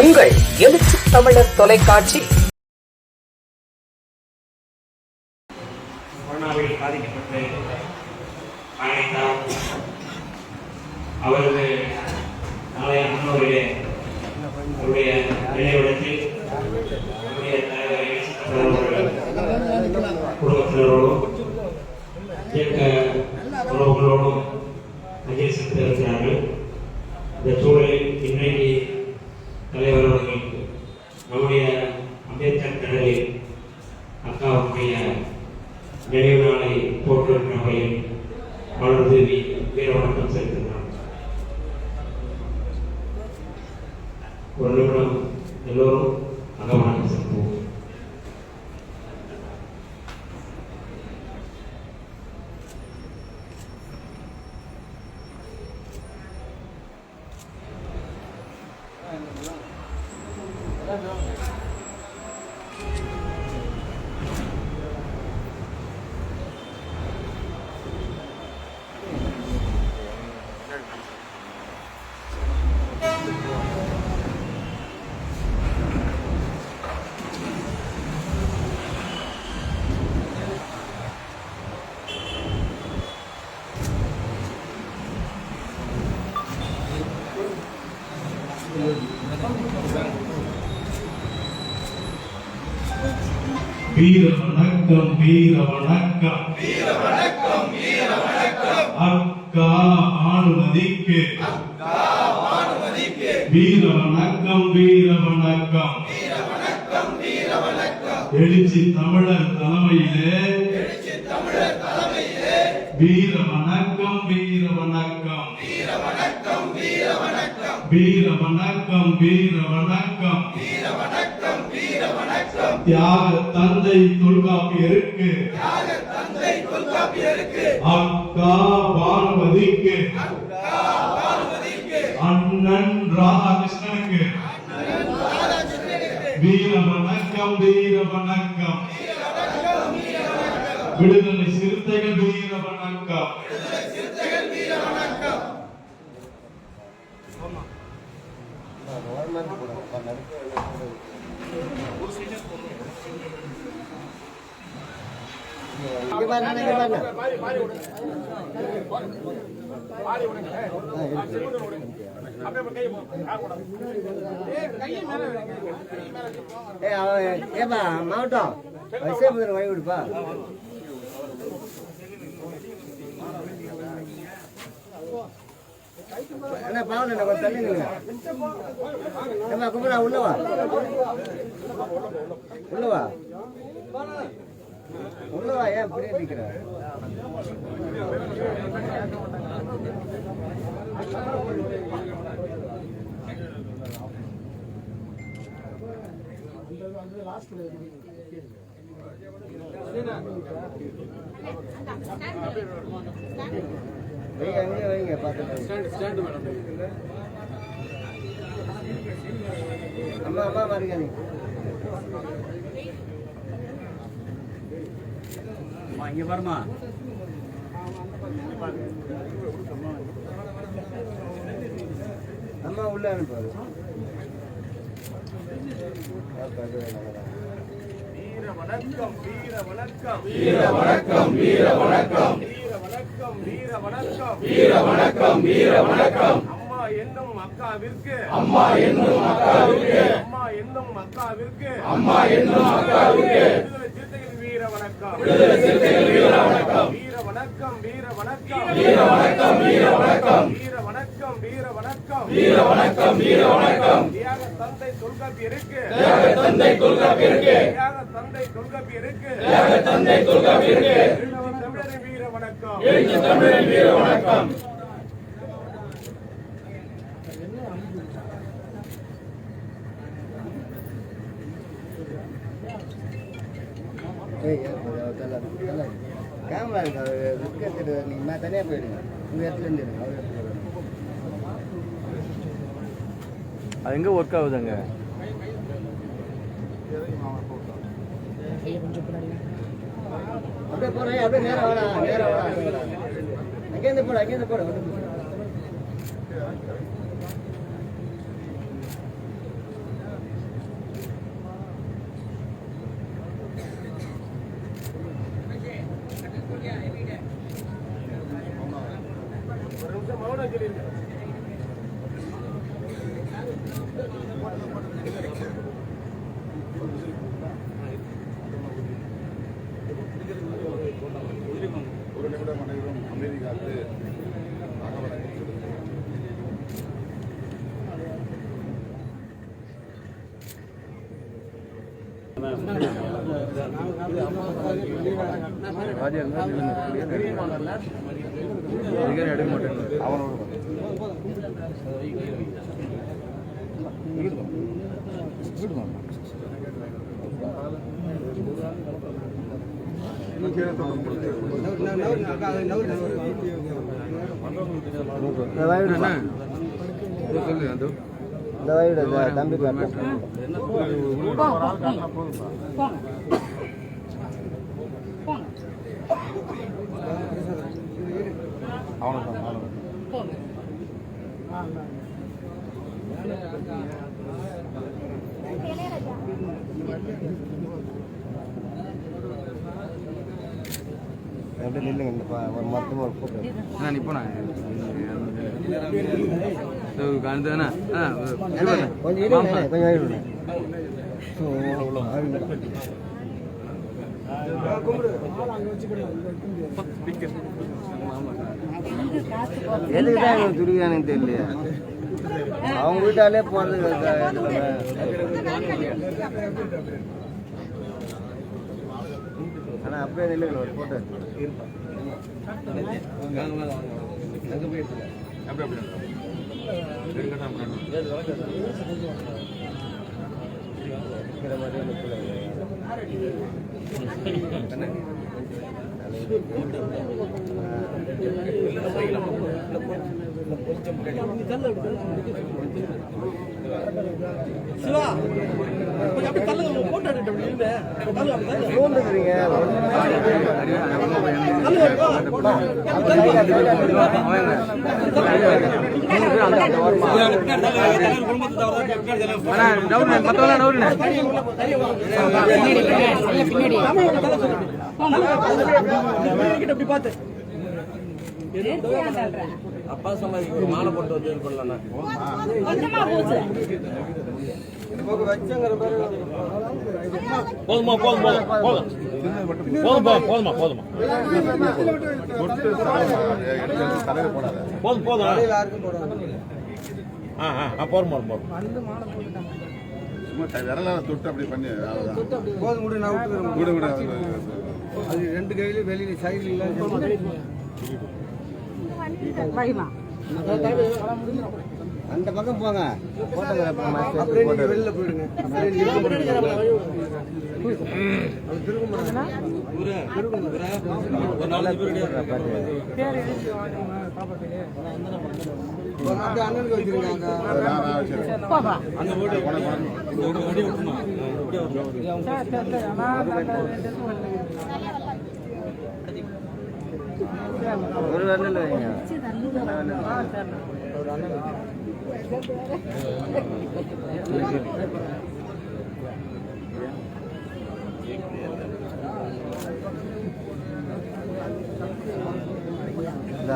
உங்கள் எழுச்சி தமிழர் தொலைக்காட்சி. கொரோனாவில் பாதிக்கப்பட்டு அவரது நாளைய முன்னோரிலே அவருடைய நினைவிடத்தில் தலைவர் குடும்பத்தினரோடும் இயக்க 그런 일로 안감을 하겠습니다. வீர வணக்கம் வீர வணக்கம். வீர வணக்கம் வீர வணக்கம் அக்கா ஆணுமதிக்கு அக்கா ஆணுமதிக்கு வீர வணக்கம். வீர வணக்கம் வீர வணக்கம் வீர வணக்கம் எழுச்சி தமிழர் தலைமையிலே. எழுச்சி தமிழர் தலைமையிலே வீர வணக்கம் வீர வணக்கம். வீர வணக்கம் வீர வணக்கம். வீர வணக்கம் வீர வணக்கம் வீர வணக்கம் வீர தியாக தந்தை தொல்காப்பியருக்கு. தியாக தந்தை தொல்காப்பியருக்கு. அக்கா பானுமதிக்கு அக்கா பானுமதிக்கு அண்ணன் ராதாகிருஷ்ணனுக்கு. வீர வணக்கம் வீர வணக்கம். விடுதலை சிறுத்தைகள் வீர வணக்கம். அவன் ஏப்பா மாவட்டம்? விசேபுரம் வாங்கி கொடுப்பா அண்ணா பாவன கொஞ்சம் தள்ளி நில்லுங்க ஏப்பா கும்பலா உள்ளவா உள்ளவா உள்ளவா ஏன் அப்படியே நிற்கிற வைங்க அங்கே வைங்க பார்த்து ஸ்டாண்ட் ஸ்டாண்ட் மேடம் அம்மா அம்மா பாருங்க இங்க பாருமா அம்மா உள்ள அனுப்பாரு வீர வணக்கம் வீர வணக்கம் வீர வணக்கம் வீர வணக்கம் வீர வணக்கம் வீர வணக்கம் வீர வணக்கம் வீர வணக்கம் அம்மா என்னும் அக்காவிற்கு அம்மா என்னும் அக்காவிற்கு. அம்மா என்னும் அக்காவிற்கு. அம்மா என்னும் அக்காவிற்கு. வணக்கம் வீர வணக்கம் வீர வணக்கம் வீர வணக்கம் வீர வணக்கம் வீர வணக்கம் வீர வணக்கம் வீர வணக்கம் வீர வணக்கம் தியாக தந்தை தொல்காப்பியருக்கு தியாக தந்தை தொல்காப்பியருக்கு தியாக தந்தை தொல்காப்பியருக்கு தியாக தந்தை தொல்காப்பியருக்கு தமிழரின் வீர வணக்கம் எழுச்சி தமிழரின் வீர வணக்கம் கேமரா இருக்கு? அவர் ரிஸ்க் எடுத்துட்டு நீங்க தனியாக போயிடுங்க. உங்கள் இடத்துல இருந்து இருங்க அவர் இடத்துல இருங்க. அது எங்க ஒர்க் ஆகுதுங்க? அப்படியே போறேன் அப்படியே நேரா வாடா நேரா வாடா. அங்கேருந்து போடு அங்கேருந்து போடு Gracias. எடுக்க மாட்டேன் இந்த வாயிடு இந்த தம்பி எப்படி நில்லுங்க இந்த ஒரு மொத்தமாக ஒரு போட்டோ அண்ணா நீ போண்ணா. காணுதாண்ணா ஆ அண்ணா, கொஞ்சம் இருங்க அண்ணா, கொஞ்சம் வாயிடுங்க எதுக்கு தான் இவங்க துடிக்கிறானுங்க தெரியலையா அவங்க வீட்டாலே போறது போட்டோ டவுன் டவுன் அப்பா சமாதிக்கு ஒரு மாலை போட்டு வந்து இது பண்ணலாம் போதுமா போதும் போதும் போதும். போதும் போதுமா போதுமா. போதும் போதும். ஆ ஆ ஆ போதும் போதும் போதும் சும்மா க- விரலால தொட்டு அப்படி பண்ணி. போதும் விடு நான் விட்டுக்கிறேன். விடு விடு அது- ரெண்டு கையில வெளியில சைடுல அந்த பக்கம் போங்க வெளியில போயிடுங்க அண்ணனுக்கு ஒரு வரல வைங்க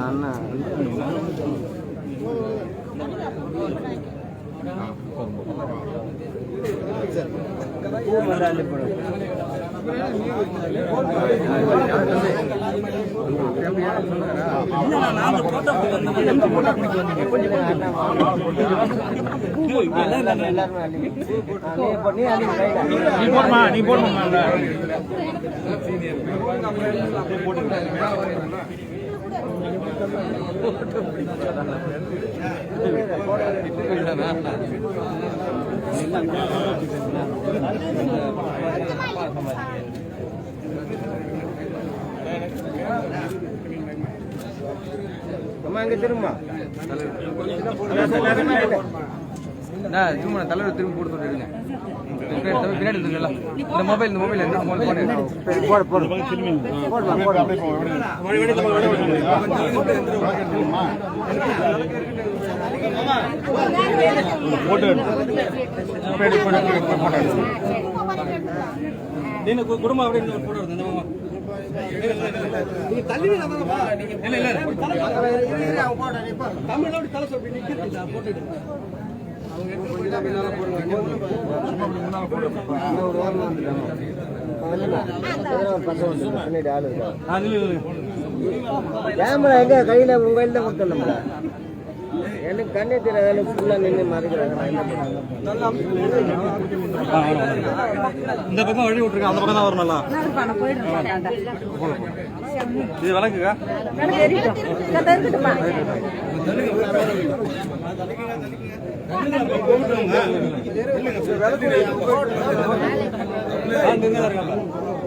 அண்ணா பூ மல்லாலி படம் நீ போடுமா நீ போடுமா அம்மா இங்க திரும்ப நான் சும்மா தலைவர் திரும்பி போட்டு விட்டுருங்க பின்னாடி இருக்குல்ல இந்த மொபைல் இந்த மொபைல் என்ன மொபைல் போடு. போடு போடு. கேமரா எங்க? கையில உங்க கையில தான் கொடுத்துடணும்ல. எனக்கு கண்ணே தெரியாத ஃபுல்லாக நின்று மாறிக்கிறாங்க. இந்த பக்கம் வழி விட்டுருங்க அந்த பக்கம் தான் வரும் நல்லா இது விளக்குக்கா? விளக்கு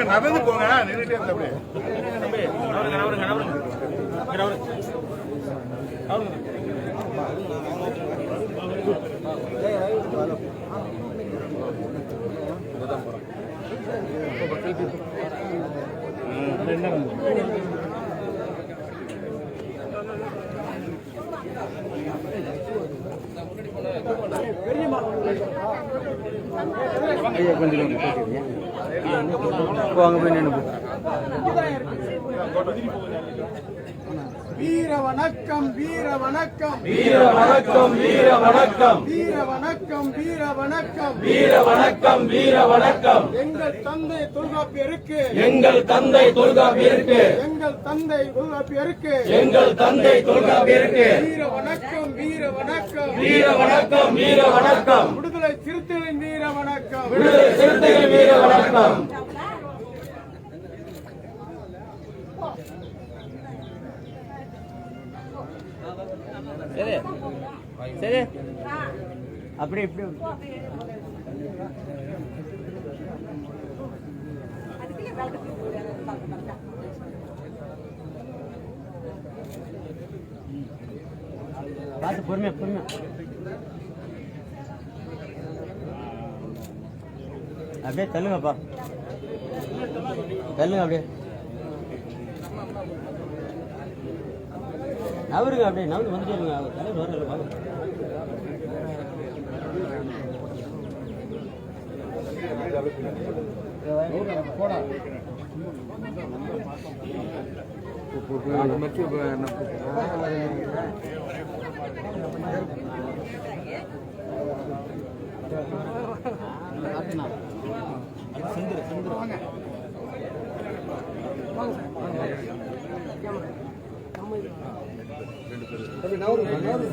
போங்க. நடந்து போங்க நின்றுட்டே இருந்த அப்படியே വാങ്ങുമ്പോൾ തന്നെയാണ് പോകും வீர வணக்கம் வீர வணக்கம் வீர வணக்கம் வீர வணக்கம் வீர வணக்கம் வீர வணக்கம் வீர வணக்கம் வீர வணக்கம் எங்கள் தந்தை தொல்காப்பியருக்கு. எங்கள் தந்தை தொல்காப்பியருக்கு. எங்கள் தந்தை தொல்காப்பியருக்கு. எங்கள் தந்தை தொல்காப்பியருக்கு. வீர வணக்கம் வீர வணக்கம் வீர வணக்கம் வீர வணக்கம் விடுதலை சிறுத்தைகளின் வீர வணக்கம் விடுதலை சிறுத்தைகள் வீர வணக்கம் சரி. சரி. அப்படி இப்படி பார்த்து பொறுமையா பொறுமையா. அப்படியே தள்ளுங்கப்பா. தள்ளுங்க அப்படியே. நவருங்க அப்படியே நவரு வந்துட்டே இருங்க. அவர் தலைவர் வரல பாருங்க போடா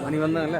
மணி வந்தாங்கல்ல?